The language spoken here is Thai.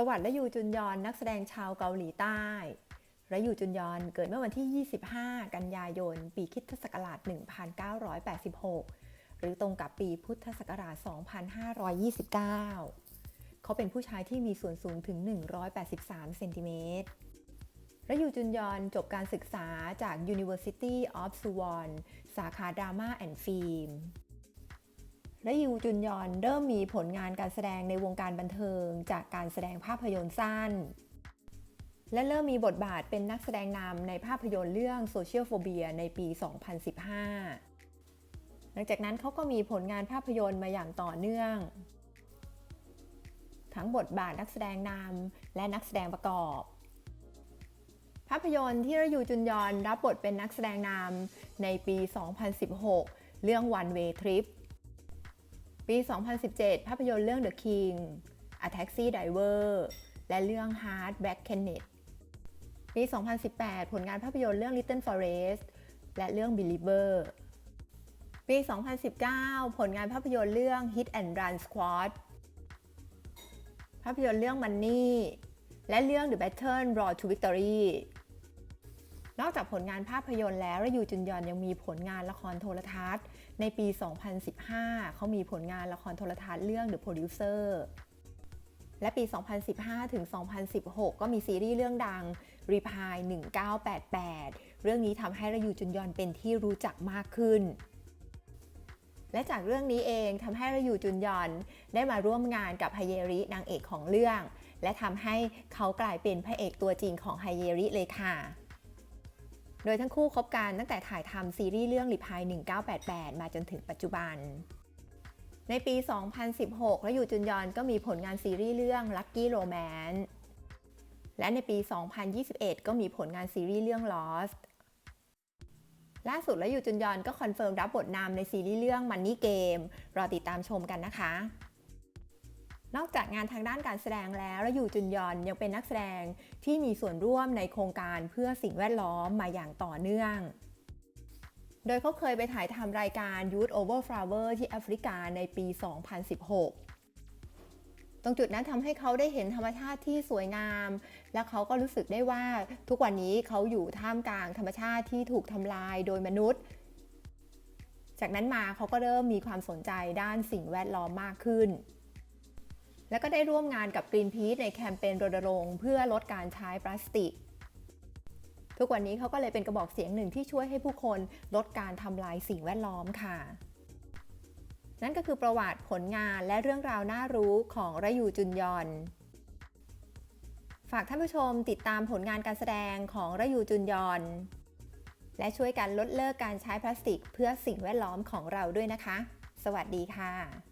ประวัติระยูจุนยอนนักแสดงชาวเกาหลีใต้ระยูจุนยอนเกิดเมื่อวันที่ 25 กันยายน ปีคริสตศักราช 1986 หรือตรงกับปีพุทธศักราช 2529 เขาเป็นผู้ชายที่มีส่วนสูงถึง 183 เซนติเมตรระยูจุนยอนจบการศึกษาจาก University of Suwon สาขาดราม่าแอนด์ฟิล์ม และยูจุนยอนเริ่มมีผลงานการแสดงในวงการบันเทิง จากการแสดงภาพยนตร์สั้น และเริ่มมีบทบาทเป็นนักแสดงนำในภาพยนตร์เรื่อง Social Phobia ในปี 2015 หลังจากนั้นเขาก็มีผลงานภาพยนตร์มาอย่างต่อเนื่อง ทั้งบทบาทนักแสดงนำและนักแสดงประกอบภาพยนตร์ที่ระยูจุนยอนรับบทเป็นนักแสดงนำในปี 2016 เรื่อง One Way Trip ปี 2017 ภาพยนตร์เรื่อง The King A Taxi Driver และเรื่อง Hard Black Kenneth ปี 2018 ผลงานภาพยนตร์เรื่อง Little Forest และเรื่อง Believer ปี 2019 ผลงานภาพยนตร์เรื่อง Hit and Run Squad ภาพยนตร์เรื่อง Money และเรื่อง The Battle Road to Victory นอกจากผลงานภาพยนตร์แล้วระยูจุนยอนยังมีผลงานละครโทรทัศน์ ในปี 2015 เขามีผลงานละครโทรทัศน์เรื่อง The Producer และปี 2015 ถึง 2016 ก็มีซีรีส์เรื่องดัง Reply 1988 เรื่องนี้ทำให้ระยูจุนยอนเป็นที่รู้จักมากขึ้น และจากเรื่องนี้เองทำให้ระยูจุนยอนได้มาร่วมงานกับไฮเยรินางเอกของเรื่อง และทำให้เขากลายเป็นพระเอกตัวจริงของไฮเยริเลยค่ะ โดยทั้งคู่คบกันตั้งแต่ถ่ายทำซีรีส์เรื่องลิพาย 1988 มาจนถึงปัจจุบัน ในปี 2016ระยูจุนยอนก็มีผลงานซีรีส์เรื่อง Lucky Romance และในปี 2021 ก็มีผลงานซีรีส์เรื่อง Lost ล่าสุดระยูจุนยอนก็คอนเฟิร์มรับบทนำในซีรีส์เรื่อง Money Game รอติดตามชมกันนะคะ นอกจากงานทางด้านการแสดงแล้วระยูจุนยอนยังเป็นนักแสดงที่มีส่วนร่วมในโครงการเพื่อสิ่งแวดล้อมมาอย่างต่อเนื่อง โดยเขาเคยไปถ่ายทำรายการ Youth Over Flower ที่แอฟริกาในปี 2016 ตรงจุดนั้นทำให้เขาได้เห็นธรรมชาติที่สวยงาม และเขาก็รู้สึกได้ว่าทุกวันนี้เขาอยู่ท่ามกลางธรรมชาติที่ถูกทำลายโดยมนุษย์ จากนั้นมาเขาก็เริ่มมีความสนใจด้านสิ่งแวดล้อมมากขึ้น แล้วก็ได้ร่วมงานกับ Greenpeace ในแคมเปญรณรงค์เพื่อลดการใช้พลาสติก ทุกวันนี้เขาก็เลยเป็นกระบอกเสียงหนึ่งที่ช่วยให้ผู้คนลดการทำลายสิ่งแวดล้อมค่ะ นั่นก็คือประวัติผลงานและเรื่องราวน่ารู้ของระยูจุนยอนฝากท่านผู้ชมติดตามผลงานการแสดงของระยูจุนยอน และช่วยกันลดเลิกการใช้พลาสติก เพื่อสิ่งแวดล้อมของเราด้วยนะคะ สวัสดีค่ะ